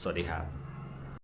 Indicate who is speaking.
Speaker 1: สวัสดีครับ